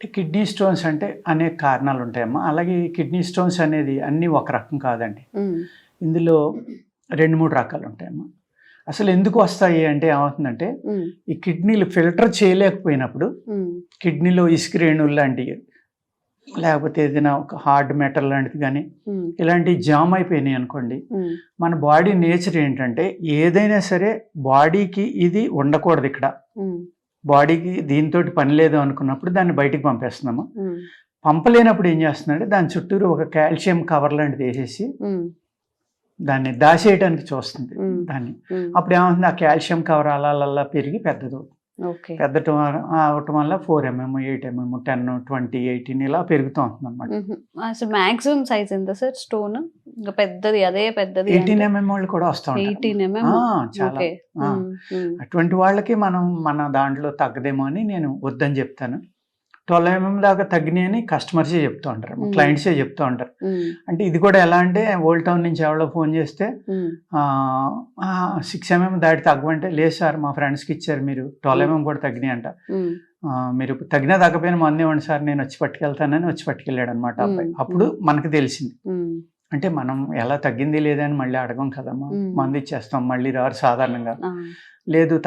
అంటే kidney stones అంటే అనేక కారణాలు ఉంటాయమ్మా. అలాగే ఈ కిడ్నీ స్టోన్స్ అనేది అన్నీ ఒక రకం కాదండి. ఇందులో రెండు మూడు రకాలు ఉంటాయమ్మా. అసలు ఎందుకు వస్తాయి అంటే ఏమవుతుందంటే ఈ కిడ్నీలు ఫిల్టర్ చేయలేకపోయినప్పుడు కిడ్నీలో ఇసుక రేణువులు లాంటివి లేకపోతే ఏదైనా ఒక హార్డ్ మెటల్ లాంటిది కానీ ఇలాంటివి జామ్ అయిపోయినాయి అనుకోండి. మన బాడీ నేచర్ ఏంటంటే ఏదైనా సరే బాడీకి ఇది ఉండకూడదు ఇక్కడ. బాడీకి దీంతో పని లేదు అనుకున్నప్పుడు దాన్ని బయటికి పంపేస్తున్నాము. పంపలేనప్పుడు ఏం చేస్తున్నాడు దాని చుట్టూరు ఒక కాల్షియం కవర్ లాంటిది వేసేసి దాన్ని దాచేయడానికి చూస్తుంది. దాన్ని. అప్పుడు ఏమవుతుంది? ఆ కాల్షియం కవర్ అలా అలా పెరిగి పెద్దది ఓకే. పెద్దటం అవటం వల్ల four MM eight MM ten twenty eighteen ఇలా పెరుగుతూ ఉంటుంది అనమాట మాక్సిమం సైజ్ ఎంత సార్? స్టోన్? ఇంకా పెద్దది అదే పెద్దది ఎయిటీన్ ఎంఎం వాళ్ళు కూడా వస్తూ ఎయిటీన్ ఎంఎం చాలా. అటువంటి వాళ్ళకి మనం మన దాంట్లో తగ్గదేమో అని నేను వద్దని చెప్తాను ట్వెల్వ్ ఎంఎం దాకా తగ్గినాయని కస్టమర్సే చెప్తూ ఉంటారు. క్లయింట్సే చెప్తూ ఉంటారు. అంటే ఇది కూడా ఎలా అంటే ఓల్డ్ టౌన్ నుంచి ఎవరో ఫోన్ చేస్తే. సిక్స్ ఎంఎం దాటి తగ్గమంటే లేదు సార్ మా ఫ్రెండ్స్కి ఇచ్చారు మీరు ట్వెల్వ్ ఎంఎం కూడా తగ్గినాయి అంట మీరు తగ్గినా తగ్గపోయినా మంది ఇవ్వండి సార్ నేను వచ్చి పట్టుకెళ్తానని వచ్చి పట్టుకెళ్ళాడు అనమాట అబ్బాయి. అప్పుడు మనకు తెలిసింది. అంటే మనం ఎలా తగ్గింది లేదని మళ్ళీ అడగం కదమ్మా. మంది ఇచ్చేస్తాం మళ్ళీ రారు సాధారణంగా. లేదు